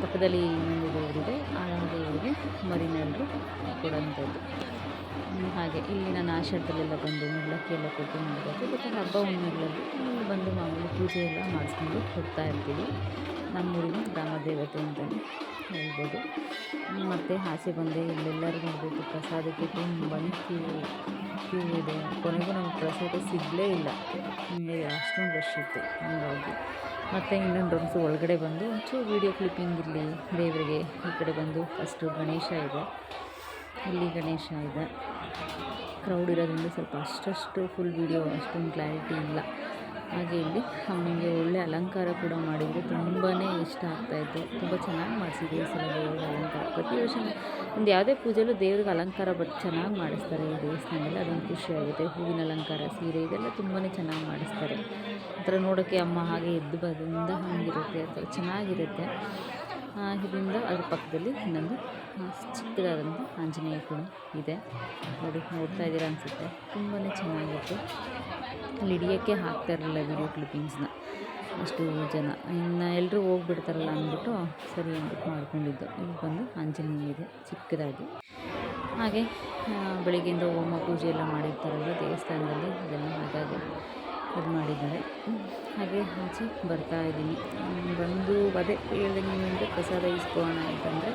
ಪಕ್ಕದಲ್ಲಿ ಇನ್ನೊಂದು ದೇವರಿದೆ ಆ ದೇವರಿಗೆ ಮರಿನೆಲ್ಲರೂ ಕೊಡೋಂಥದ್ದು ಹಾಗೆ ಇಲ್ಲಿ ನಾನು ಆಷಾಢದಲ್ಲೆಲ್ಲ ಬಂದು ಮುಳ್ಳಕ್ಕಿ ಎಲ್ಲ ಕೊಟ್ಟು ಮಾಡಬೇಕು ಮತ್ತು ಹಬ್ಬ ಹುಣ್ಣಿಮೆಗಳಲ್ಲಿ ಬಂದು ಮಾಮೂಲಿ ಪೂಜೆ ಎಲ್ಲ ಮಾಡಿಸ್ಕೊಂಡು ಹೋಗ್ತಾ ಇರ್ತೀವಿ. ನಮ್ಮೂರಿನ ಗ್ರಾಮ ದೇವತೆ ಅಂತಲೇ. ಹೇಳ್ಬೋದು. ಮತ್ತು ಆಸೆ ಬಂದೆ. ನೋಡಬೇಕು. ಪ್ರಸಾದಕ್ಕೆ ತುಂಬಾ ಕ್ಯೂ ಕ್ಯೂ ಇದೆ. ಕೊನೆಗೂ ನಮ್ಗೆ ಪ್ರಸಾದ ಸಿಗಲೇ ಇಲ್ಲ. ಅಷ್ಟೊಂದು ರಶ್ ಇತ್ತು. ಹಂಗಾಗಿ. ಮತ್ತು ಇನ್ನೊಂದು ಒಂದು ಒಳಗಡೆ ಬಂದು ಒಂಚೂರು ವೀಡಿಯೋ ಕ್ಲಿಪ್ಪಿಂಗ್ ಇರಲಿ. ದೇವರಿಗೆ ಈ ಕಡೆ ಬಂದು ಫಸ್ಟು ಗಣೇಶ ಇದೆ. ಇಲ್ಲಿ ಗಣೇಶ ಇದೆ. ಕ್ರೌಡ್ ಇರೋದ್ರಿಂದ ಸ್ವಲ್ಪ ಅಷ್ಟಷ್ಟು ಫುಲ್ ವೀಡಿಯೋ ಅಷ್ಟೊಂದು ಕ್ಲಾರಿಟಿ ಇಲ್ಲ. ಹಾಗೆ ಇಲ್ಲಿ ಅಮ್ಮನಿಗೆ ಒಳ್ಳೆ ಅಲಂಕಾರ ಕೂಡ ಮಾಡಿದ್ರು. ತುಂಬಾ ಇಷ್ಟ ಆಗ್ತಾಯಿತ್ತು ತುಂಬ ಚೆನ್ನಾಗಿ ಮಾಡಿಸಿದ್ರು ಈ ಸಲ ಅಲಂಕಾರ. ಪ್ರತಿ ವರ್ಷ ಒಂದು ಯಾವುದೇ ಪೂಜೆಯಲ್ಲೂ ದೇವ್ರಿಗೆ ಅಲಂಕಾರ ಬಟ್ ಚೆನ್ನಾಗಿ ಮಾಡಿಸ್ತಾರೆ ಈ ದೇವಸ್ಥಾನದಲ್ಲಿ. ಅದೊಂದು ಖುಷಿಯಾಗುತ್ತೆ ಹೂವಿನ ಅಲಂಕಾರ, ಸೀರೆ ಇದೆಲ್ಲ ತುಂಬಾ ಚೆನ್ನಾಗಿ ಮಾಡಿಸ್ತಾರೆ. ಆ ಥರ ನೋಡೋಕ್ಕೆ ಅಮ್ಮ ಹಾಗೆ ಎದ್ದು ಬದಿಂದ ಹಾಗಿರುತ್ತೆ. ಅಥವಾ ಚೆನ್ನಾಗಿರುತ್ತೆ. ಇದರಿಂದ ಅದ್ರ ಪಕ್ಕದಲ್ಲಿ ಇನ್ನೊಂದು ಚಿಕ್ಕದಾದಂಥ ಆಂಜನೇಯ ಕೂಡ ಇದೆ. ನೋಡಿ, ನೋಡ್ತಾ ಇದ್ದೀರಾ ಅನಿಸುತ್ತೆ. ತುಂಬಾ ಚೆನ್ನಾಗಿತ್ತು. ಅಲ್ಲಿ ಹಿಡಿಯೋಕ್ಕೆ ಹಾಕ್ತಾ ಇರಲಿಲ್ಲ ವಿಡಿಯೋ ಕ್ಲಿಪ್ಪಿಂಗ್ಸ್ನ ಅಷ್ಟು ಜನ. ಇನ್ನು ಎಲ್ಲರೂ ಹೋಗ್ಬಿಡ್ತಾರಲ್ಲ ಅಂದ್ಬಿಟ್ಟು, ಸರಿ ಅಂದ್ಬಿಟ್ಟು ಮಾಡ್ಕೊಂಡಿದ್ದು. ಇಲ್ಲಿ ಬಂದು ಆಂಜನೇಯ ಇದೆ, ಚಿಕ್ಕದಾಗಿ. ಹಾಗೆ ಬೆಳಿಗ್ಗೆಯಿಂದ ಹೋಮ ಪೂಜೆ ಎಲ್ಲ ಮಾಡಿರ್ತಾರಲ್ಲ ದೇವಸ್ಥಾನದಲ್ಲಿ, ಅದೆಲ್ಲ ಹಾಗಾಗಿ ಇದು ಮಾಡಿದ್ದಾರೆ. ಹಾಗೆ ಆಚೆ ಬರ್ತಾ ಇದ್ದೀನಿ. ಬಂದು ಅದೇ ಹೇಳಿದಂಗೆ ಪ್ರಸಾದ ಇಸ್ಕೋಣ ಅಂತಂದರೆ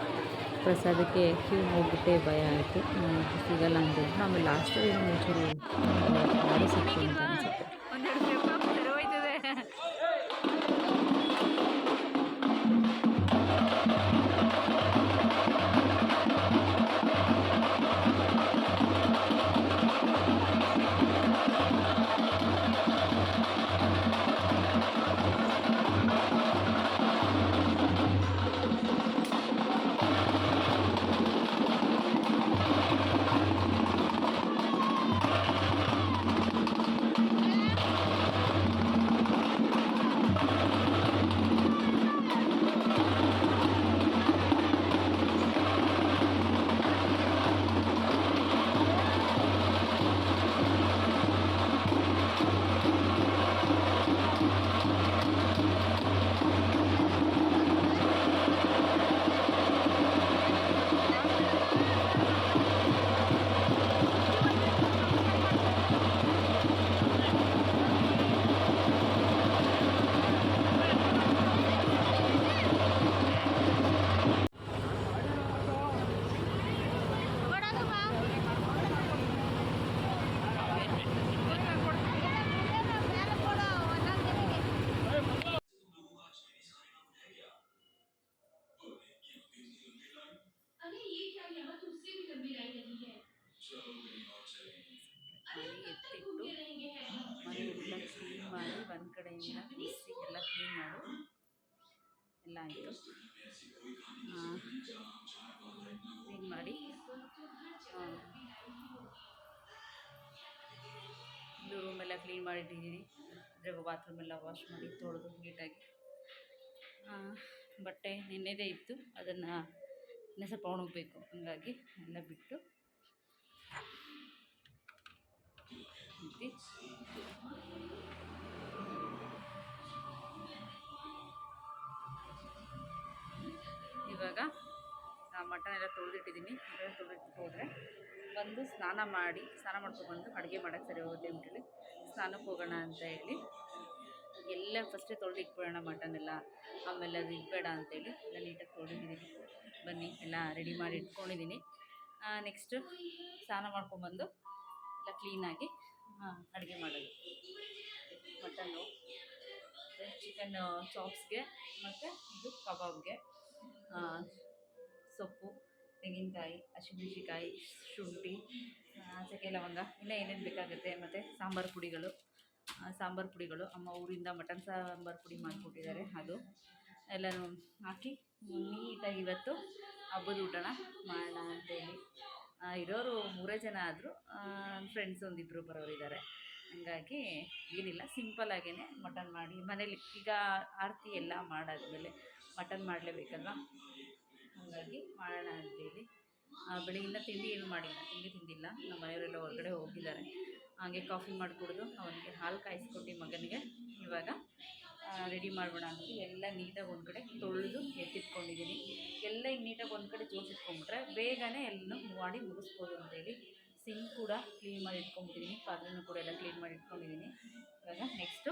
ಪ್ರಸಾದಕ್ಕೆ ಕ್ಯೂ ಹೋಗ್ಬಿಟ್ಟೆ ಭಯ ಆಯಿತು. ಸಿಗಲ್ಲ ಅಂತಂದ್ರು ಆಮೇಲೆ ಲಾಸ್ಟಲ್ಲಿ ಒಂಚೂರು ಸಿಕ್ತು ಅಂತ. ಎಲ್ಲ ಆಯಿತು ಕ್ಲೀನ್ ಮಾಡಿ ಇದು ರೂಮೆಲ್ಲ ಕ್ಲೀನ್ ಮಾಡಿಟ್ಟಿದ್ದೀನಿ. ಅದ್ರಾಗ ಬಾತ್ರೂಮೆಲ್ಲ ವಾಶ್ ಮಾಡಿ ತೊಳೆದು ನೀಟಾಗಿ. ಬಟ್ಟೆ ನಿನ್ನೆದೇ ಇತ್ತು. ಅದನ್ನು ಇನ್ನೂ ಸ್ವಲ್ಪ ಒಣಗಬೇಕು. ಹಾಗಾಗಿ ಎಲ್ಲ ಬಿಟ್ಟು. ಇವಾಗ ಮಟನ್ ಎಲ್ಲ ತೊಳೆದಿಟ್ಟಿದ್ದೀನಿ. ಮಟನ್ ತೊಳೆದಿಟ್ಟು ಹೋದರೆ ಬಂದು ಸ್ನಾನ ಮಾಡಿ, ಸ್ನಾನ ಮಾಡ್ಕೊಂಡು ಬಂದು ಅಡುಗೆ ಮಾಡೋಕೆ ಸರಿ ಹೋಗುತ್ತೆ ಅಂತೇಳಿ ಸ್ನಾನಕ್ಕೆ ಹೋಗೋಣ ಅಂತ ಹೇಳಿ ಎಲ್ಲ ಫಸ್ಟೇ ತೊಳೆದು ಇಟ್ಬಿಡೋಣ ಮಟನ್ ಎಲ್ಲ. ಆಮೇಲೆ ಅದು ಇಡಬೇಡ ಅಂತೇಳಿ ಎಲ್ಲ ನೀಟಾಗಿ ತೊಳೆದಿದ್ದೀನಿ ಬನ್ನಿ, ಎಲ್ಲ ರೆಡಿ ಮಾಡಿ ಇಟ್ಕೊಂಡಿದ್ದೀನಿ. ನೆಕ್ಸ್ಟು ಸ್ನಾನ ಮಾಡ್ಕೊಂಬಂದು ಎಲ್ಲ ಕ್ಲೀನಾಗಿ ಅಡುಗೆ ಮಾಡೋದು. ಮಟನ್ನು ಚಿಕನ್ ಚಾಪ್ಸ್ಗೆ ಮತ್ತು ಇದು ಕಬಾಬ್ಗೆ ಸೊಪ್ಪು, ತೆಂಗಿನಕಾಯಿ ಹಸಿಮೆಣ್ಸಿಕಾಯಿ ಶುಂಠಿ ಚಕ್ಕೆ ಲವಂಗ, ಇನ್ನೂ ಏನೇನು ಬೇಕಾಗುತ್ತೆ ಮತ್ತು ಸಾಂಬಾರು ಪುಡಿಗಳು. ಸಾಂಬಾರು ಪುಡಿಗಳು. ಅಮ್ಮ ಊರಿಂದ ಮಟನ್ ಸಾಂಬಾರು ಪುಡಿ ಮಾಡಿಕೊಟ್ಟಿದ್ದಾರೆ ಅದು. ಎಲ್ಲನೂ ಹಾಕಿ ನೀಟಾಗಿ ಇವತ್ತು ಹಬ್ಬದ ಊಟನ ಮಾಡೋಣ ಅಂತೇಳಿ. ಇರೋರು ಮೂರೇ ಜನ ಆದರೂ ಫ್ರೆಂಡ್ಸ್ ಒಂದಿಬ್ಬರು ಬರೋರಿದ್ದಾರೆ. ಹಂಗಾಗಿ ಏನಿಲ್ಲ ಸಿಂಪಲ್ ಆಗೇ ಮಟನ್ ಮಾಡಿ ಮನೇಲಿ ಈಗ ಆರತಿ ಎಲ್ಲ ಮಾಡಾದ್ಮೇಲೆ ಮಟನ್ ಮಾಡಲೇಬೇಕಲ್ವ? ಹಾಗಾಗಿ ಮಾಡೋಣ ಅಂತೇಳಿ. ಬೆಳಗಿಂದ ತಿಂಡಿ ಏನು ಮಾಡಿಲ್ಲ. ತಿಂಡಿ ತಿಂದಿಲ್ಲ. ನಮ್ಮ ಮನೆಯವರೆಲ್ಲ ಹೊರಗಡೆ ಹೋಗಿದ್ದಾರೆ. ಹಾಗೆ ಕಾಫಿ ಮಾಡಿಕೊಡೋದು. ಅವನಿಗೆ ಹಾಲು ಕಾಯಿಸ್ಕೊಟ್ಟು ಮಗನಿಗೆ. ಇವಾಗ ರೆಡಿ ಮಾಡೋಣ ಅಂತ. ಎಲ್ಲ ನೀಟಾಗಿ ಒಂದು ಕಡೆ ತೊಳೆದು ಎತ್ತಿಟ್ಕೊಂಡಿದ್ದೀನಿ. ಎಲ್ಲ ಈಗ ನೀಟಾಗಿ ಒಂದು ಕಡೆ ಜೋಡಿಸಿಟ್ಕೊಂಡ್ಬಿಟ್ರೆ ಬೇಗನೆ ಎಲ್ಲ ಮಾಡಿ ಮುಗಿಸ್ಬೋದು ಅಂತೇಳಿ. ಸಿಂಕ್ ಕೂಡ ಕ್ಲೀನ್ ಮಾಡಿ ಇಟ್ಕೊಂಡ್ಬಿಟ್ಟಿದ್ದೀನಿ ಪಾತ್ರೆನೂ ಕೂಡ ಎಲ್ಲ ಕ್ಲೀನ್ ಮಾಡಿ ಇಟ್ಕೊಂಡಿದ್ದೀನಿ ಇವಾಗ ನೆಕ್ಸ್ಟು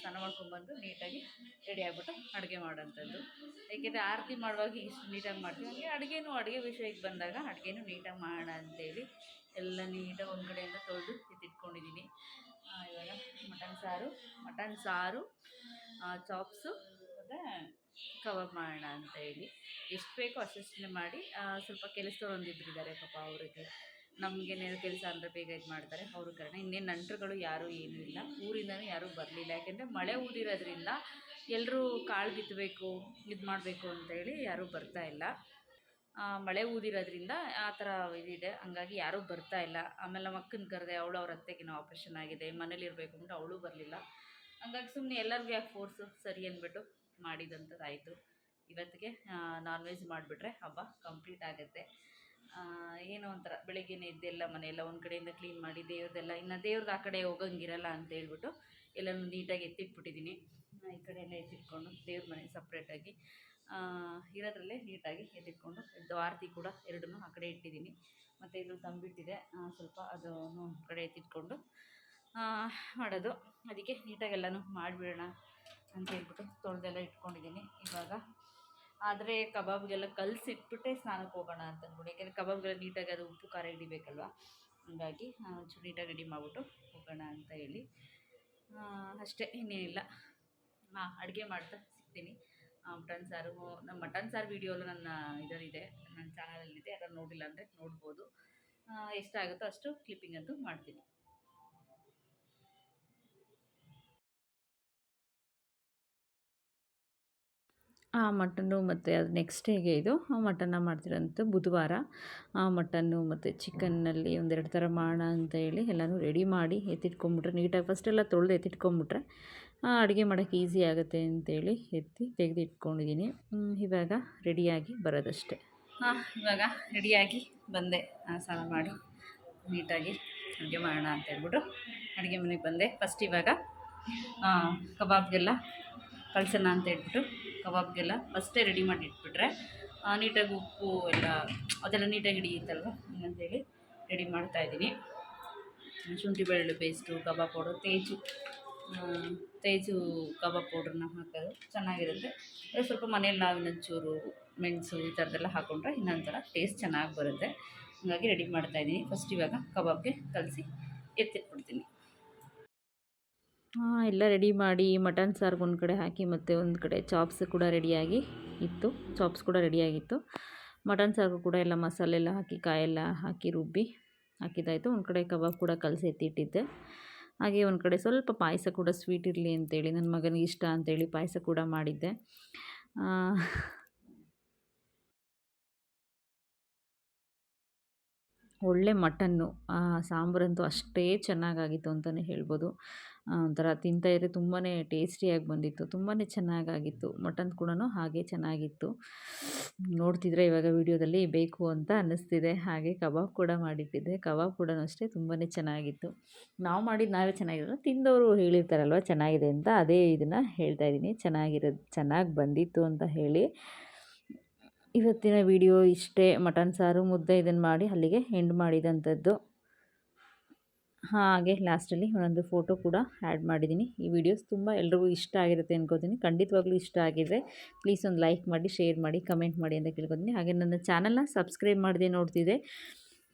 ಸ್ನಾನ ಮಾಡ್ಕೊಂಡ್ಬಂದು ನೀಟಾಗಿ ರೆಡಿ ಆಗಿಬಿಟ್ಟು ಅಡುಗೆ ಮಾಡೋಂಥದ್ದು. ಏಕೆಂದರೆ ಆರತಿ ಮಾಡುವಾಗ ಇಷ್ಟು ನೀಟಾಗಿ ಮಾಡ್ತೀವಿ. ಹಾಗೆ ಅಡುಗೆನೂ, ಅಡುಗೆ ವಿಷಯಕ್ಕೆ ಬಂದಾಗ ಅಡುಗೆನೂ ನೀಟಾಗಿ ಮಾಡೋಣ ಅಂತೇಳಿ ಎಲ್ಲ ನೀಟಾಗಿ ಒಂದು ಕಡೆಯಿಂದ ತೊಳೆದು ಎತ್ತಿಟ್ಕೊಂಡಿದ್ದೀನಿ ಇವಾಗ ಮಟನ್ ಸಾರು ಮಟನ್ ಸಾರು ಚಾಪ್ಸು, ಮತ್ತು ಕಬಾಬ್ ಮಾಡೋಣ ಅಂತ ಹೇಳಿ ಎಷ್ಟು ಬೇಕೋ ಅಷ್ಟಷ್ಟನ್ನೇ ಮಾಡಿ ಸ್ವಲ್ಪ ಕೆಲಸದವ್ರು ಒಂದಿಬ್ಬರಿದ್ದಾರೆ ಪಾಪ ಅವರಿಗೆ. ನಮಗೇನೇನು ಕೆಲಸ ಅಂದರೆ ಬೇಗ ಇದು ಮಾಡ್ತಾರೆ, ಅವ್ರ ಕಾರಣ ಇನ್ನೇನು ನಂಟರುಗಳು ಯಾರೂ ಏನೂ ಇಲ್ಲ. ಊರಿಂದನೂ ಯಾರೂ ಬರಲಿಲ್ಲ. ಯಾಕೆಂದರೆ ಮಳೆ ಊದಿರೋದ್ರಿಂದ ಎಲ್ಲರೂ ಕಾಳು ಬಿತ್ತಬೇಕು ಇದು ಮಾಡಬೇಕು ಅಂತೇಳಿ ಯಾರೂ ಬರ್ತಾ ಇಲ್ಲ. ಮಳೆ ಊದಿರೋದ್ರಿಂದ ಆ ಥರ ಇದಿದೆ. ಹಂಗಾಗಿ ಯಾರೂ ಬರ್ತಾ ಇಲ್ಲ. ಆಮೇಲೆ ನಮ್ಮ ಅಕ್ಕನ ಕರೆದೆ, ಅವಳು ಅವ್ರ ಅತ್ತೆಗೇನೋ ಆಪ್ರೇಷನ್ ಆಗಿದೆ, ಮನೇಲಿ ಇರಬೇಕು ಅಂದ್ಬಿಟ್ಟು ಅವಳು ಬರಲಿಲ್ಲ. ಹಂಗಾಗಿ ಸುಮ್ಮನೆ ಎಲ್ಲರಿಗೂ ಯಾಕೆ ಫೋರ್ಸು? ಸರಿ ಅಂದ್ಬಿಟ್ಟು ಮಾಡಿದಂಥದ್ದಾಯಿತು. ಇವತ್ತಿಗೆ ನಾನ್ ವೆಜ್ ಮಾಡಿಬಿಟ್ರೆ ಹಬ್ಬ ಕಂಪ್ಲೀಟ್ ಆಗುತ್ತೆ. ಏನೋ ಒಂಥರ ಬೆಳಿಗ್ಗೆನೇ ಎದ್ದೆಲ್ಲ ಮನೆಯೆಲ್ಲ ಒಂದು ಕಡೆಯಿಂದ ಕ್ಲೀನ್ ಮಾಡಿ ದೇವ್ರದ್ದೆಲ್ಲ, ಇನ್ನು ದೇವ್ರದ್ದು ಆ ಕಡೆ ಹೋಗಂಗಿರಲ್ಲ ಅಂತ ಹೇಳ್ಬಿಟ್ಟು ಎಲ್ಲನೂ ನೀಟಾಗಿ ಎತ್ತಿಟ್ಬಿಟ್ಟಿದ್ದೀನಿ ಈ ಕಡೆಯೆಲ್ಲ ಎತ್ತಿಟ್ಕೊಂಡು ದೇವ್ರ ಮನೆ ಸಪ್ರೇಟಾಗಿ ಇರೋದ್ರಲ್ಲೇ ನೀಟಾಗಿ ಎತ್ತಿಟ್ಕೊಂಡು ಇದು ಆರತಿ ಕೂಡ ಎರಡನ್ನೂ ಆ ಕಡೆ ಇಟ್ಟಿದ್ದೀನಿ ಮತ್ತು ಇದು ತಂಬಿಟ್ಟಿದೆ ಸ್ವಲ್ಪ ಅದನ್ನು ಒಂದು ಕಡೆ ಎತ್ತಿಟ್ಕೊಂಡು ಮಾಡೋದು. ಅದಕ್ಕೆ ನೀಟಾಗಿ ಎಲ್ಲನೂ ಮಾಡಿಬಿಡೋಣ ಅಂತ ಹೇಳ್ಬಿಟ್ಟು ತೊಳೆದೆಲ್ಲ ಇಟ್ಕೊಂಡಿದ್ದೀನಿ ಇವಾಗ ಆದರೆ ಕಬಾಬ್ಗೆಲ್ಲ ಕಲಸಿಟ್ಬಿಟ್ಟೆ ಸ್ನಾನಕ್ಕೆ ಹೋಗೋಣ ಅಂತ ಅಂದ್ಬಿಟ್ಟು ಯಾಕೆಂದರೆ ಕಬಾಬ್ಗೆಲ್ಲ ನೀಟಾಗಿ ಅದು ಉಪ್ಪು, ಖಾರ ಹಿಡಿಬೇಕಲ್ವ? ಹಾಗಾಗಿ ಒಂಚೂರು ನೀಟಾಗಿ ರೆಡಿ ಮಾಡಿಬಿಟ್ಟು ಹೋಗೋಣ ಅಂತ ಹೇಳಿ. ಅಷ್ಟೇ, ಇನ್ನೇನಿಲ್ಲ. ಹಾಂ ಅಡುಗೆ ಮಾಡ್ತಾ ಸಿಗ್ತೀನಿ. ಮಟನ್ ಸಾರು ನಮ್ಮ ಮಟನ್ ಸಾರು ವೀಡಿಯೋಲು ನನ್ನ ಇದರಲ್ಲಿದೆ, ನನ್ನ ಚಾನಲಲ್ಲಿದೆ ಅದನ್ನು ನೋಡಿಲ್ಲ ಅಂದರೆ ನೋಡ್ಬೋದು. ಎಷ್ಟಾಗುತ್ತೋ ಅಷ್ಟು ಕ್ಲಿಪ್ಪಿಂಗ್ ಅಂತೂ ಮಾಡ್ತೀನಿ. ಮಟನ್ನು ಮತ್ತು ಅದು ನೆಕ್ಸ್ಟ್ ಡೇಗೆ ಇದು? ಆ ಮಟನ್ನ ಮಾಡ್ತಿರೋಂಥ ಬುಧವಾರ. ಆ ಮಟನ್ನು ಮತ್ತು ಚಿಕನ್ನಲ್ಲಿ ಒಂದೆರಡು ಥರ ಮಾಡೋಣ ಅಂತ ಹೇಳಿ ಎಲ್ಲನೂ ರೆಡಿ ಮಾಡಿ ಎತ್ತಿಟ್ಕೊಂಬಿಟ್ರೆ ನೀಟಾಗಿ ಫಸ್ಟೆಲ್ಲ ತೊಳೆದು ಎತ್ತಿಟ್ಕೊಂಬಿಟ್ರೆ ಅಡುಗೆ ಮಾಡೋಕ್ಕೆ ಈಸಿ ಆಗುತ್ತೆ ಅಂತೇಳಿ ಎತ್ತಿ ತೆಗೆದು ಇಟ್ಕೊಂಡಿದ್ದೀನಿ ಇವಾಗ ರೆಡಿಯಾಗಿ ಬರೋದಷ್ಟೆ. ಹಾಂ ಇವಾಗ ರೆಡಿಯಾಗಿ ಬಂದೆ. ಆ, ಸ್ನಾನ ಮಾಡಿ ನೀಟಾಗಿ ಅಡುಗೆ ಮಾಡೋಣ ಅಂತ ಹೇಳ್ಬಿಟ್ಟು ಅಡುಗೆ ಮನೆಗೆ ಬಂದೆ. ಫಸ್ಟ್ ಇವಾಗ ಆ, ಕಬಾಬ್ಗೆಲ್ಲ ಕಳ್ಸೋಣ ಅಂತ ಹೇಳ್ಬಿಟ್ಟು ಕಬಾಬ್ಗೆಲ್ಲ ಫಸ್ಟೇ ರೆಡಿ ಮಾಡಿ ಇಟ್ಬಿಟ್ರೆ ನೀಟಾಗಿ ಉಪ್ಪು ಎಲ್ಲ, ಅದೆಲ್ಲ ನೀಟಾಗಿ ಹಿಡಿಯುತ್ತಲ್ವ? ಹಂಗಂತೇಳಿ ರೆಡಿ ಮಾಡ್ತಾಯಿದ್ದೀನಿ ಶುಂಠಿ ಬೆಳ್ಳುಳ್ಳಿ paste, kebab powder, Teju Teju kebab ಪೌಡ್ರನ್ನ ಹಾಕೋದು ಚೆನ್ನಾಗಿರುತ್ತೆ. ಅದೇ ಸ್ವಲ್ಪ ಮನೇಲಿ ನಾವು ಇನ್ನೊಂಚೂರು ಮೆಣಸು ಈ ಥರದ್ದೆಲ್ಲ ಹಾಕ್ಕೊಂಡ್ರೆ ಇನ್ನೊಂಥರ ಟೇಸ್ಟ್ ಚೆನ್ನಾಗಿ ಬರುತ್ತೆ. ಹಾಗಾಗಿ ರೆಡಿ ಮಾಡ್ತಾಯಿದ್ದೀನಿ ಫಸ್ಟ್ ಇವಾಗ ಕಬಾಬ್ಗೆ ಕಲಸಿ ಎತ್ತಿಟ್ಬಿಡ್ತೀನಿ. ಎಲ್ಲ ರೆಡಿ ಮಾಡಿ ಮಟನ್ ಸಾರ್ಗೆ ಒಂದು ಕಡೆ ಹಾಕಿ ಮತ್ತು ಒಂದು ಕಡೆ ಚಾಪ್ಸ್ ಕೂಡ ರೆಡಿಯಾಗಿ ಇತ್ತು. ಚಾಪ್ಸ್ ಕೂಡ ರೆಡಿಯಾಗಿತ್ತು ಮಟನ್ ಸಾರ್ಗೂ ಕೂಡ ಎಲ್ಲ ಮಸಾಲೆ ಎಲ್ಲ ಹಾಕಿ ಕಾಯೆಲ್ಲ ಹಾಕಿ ರುಬ್ಬಿ ಹಾಕಿದ್ದಾಯಿತು ಒಂದು ಕಡೆ ಕಬಾಬ್ ಕೂಡ ಕಲಸಿ ಎತ್ತಿಟ್ಟಿದ್ದೆ. ಹಾಗೆ ಒಂದು ಕಡೆ ಸ್ವಲ್ಪ ಪಾಯಸ ಕೂಡ ಸ್ವೀಟ್ ಇರಲಿ ಅಂತೇಳಿ ನನ್ನ ಮಗನಿಗೆ ಇಷ್ಟ ಅಂತೇಳಿ ಪಾಯಸ ಕೂಡ ಮಾಡಿದ್ದೆ. ಒಳ್ಳೆ ಮಟನ್ನು ಸಾಂಬಾರಂತೂ ಅಷ್ಟೇ ಚೆನ್ನಾಗಾಗಿತ್ತು ಅಂತಲೇ ಹೇಳ್ಬೋದು. ಒಂಥರ ತಿಂತಾಯಿದ್ರೆ ತುಂಬಾ ಟೇಸ್ಟಿಯಾಗಿ ಬಂದಿತ್ತು ತುಂಬಾ ಚೆನ್ನಾಗಾಗಿತ್ತು, ಮಟನ್ ಕೂಡ ಹಾಗೆ ಚೆನ್ನಾಗಿತ್ತು. ನೋಡ್ತಿದ್ರೆ ಇವಾಗ ವಿಡಿಯೋದಲ್ಲಿ ಬೇಕು ಅಂತ ಅನ್ನಿಸ್ತಿದೆ, ಹಾಗೆ ಕಬಾಬ್ ಕೂಡ ಮಾಡಿಟ್ಟಿದ್ದೆ, ಕಬಾಬ್ ಕೂಡ ಅಷ್ಟೇ ತುಂಬಾ ಚೆನ್ನಾಗಿತ್ತು. ನಾವು ಮಾಡಿದ್ದು ನಾವೇ ಚೆನ್ನಾಗಿರಲ್ಲ ತಿಂದವರು ಹೇಳಿರ್ತಾರಲ್ವ ಚೆನ್ನಾಗಿದೆ ಅಂತ, ಅದೇ ಇದನ್ನು ಹೇಳ್ತಾ ಇದ್ದೀನಿ, ಚೆನ್ನಾಗಿರೋದು ಚೆನ್ನಾಗಿ ಬಂದಿತ್ತು ಅಂತ ಹೇಳಿ. ಇವತ್ತಿನ ವಿಡಿಯೋ ಇಷ್ಟೇ, ಮಟನ್ ಸಾರು, ಮುದ್ದೆ ಇದನ್ನು ಮಾಡಿ ಅಲ್ಲಿಗೆ ಎಂಡ್ ಮಾಡಿದಂಥದ್ದು ಹಾಗೆ ಲಾಸ್ಟಲ್ಲಿ ಒಂದೊಂದು ಫೋಟೋ ಕೂಡ ಆ್ಯಡ್ ಮಾಡಿದ್ದೀನಿ. ಈ ವಿಡಿಯೋಸ್ ತುಂಬ ಎಲ್ರಿಗೂ ಇಷ್ಟ ಆಗಿರುತ್ತೆ ಅನ್ಕೋತೀನಿ. ಖಂಡಿತವಾಗ್ಲೂ ಇಷ್ಟ ಆಗಿದ್ರೆ ಪ್ಲೀಸ್ ಒಂದು ಲೈಕ್ ಮಾಡಿ, ಶೇರ್ ಮಾಡಿ, ಕಮೆಂಟ್ ಮಾಡಿ ಅಂತ ಕೇಳ್ಕೊತೀನಿ. ಹಾಗೆ ನನ್ನ ಚಾನಲ್ನ ಸಬ್ಸ್ಕ್ರೈಬ್ ಮಾಡದೆ ನೋಡ್ತಿದ್ದೆ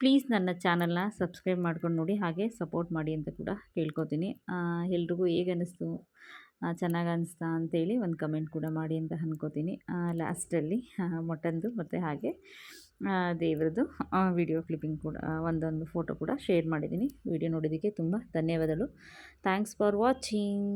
ಪ್ಲೀಸ್ ನನ್ನ ಚಾನಲ್ನ ಸಬ್ಸ್ಕ್ರೈಬ್ ಮಾಡ್ಕೊಂಡು ನೋಡಿ, ಹಾಗೆ ಸಪೋರ್ಟ್ ಮಾಡಿ ಅಂತ ಕೂಡ ಕೇಳ್ಕೊತೀನಿ. ಎಲ್ರಿಗೂ ಹೇಗೆ ಅನ್ನಿಸ್ತು ಚೆನ್ನಾಗಿ ಅನಿಸ್ತಾ ಅಂತೇಳಿ ಒಂದು ಕಮೆಂಟ್ ಕೂಡ ಮಾಡಿ ಅಂತ ಅನ್ಕೋತೀನಿ. ಲಾಸ್ಟಲ್ಲಿ ಮಟನ್ದು ಮತ್ತು ಹಾಗೆ ದೇವ್ರದ್ದು ವಿಡಿಯೋ ಕ್ಲಿಪ್ಪಿಂಗ್ ಕೂಡ ಒಂದೊಂದು ಫೋಟೋ ಕೂಡ ಶೇರ್ ಮಾಡಿದ್ದೀನಿ. ವಿಡಿಯೋ ನೋಡಿದ್ದಕ್ಕೆ ತುಂಬ ಧನ್ಯವಾದಗಳು. Thanks for watching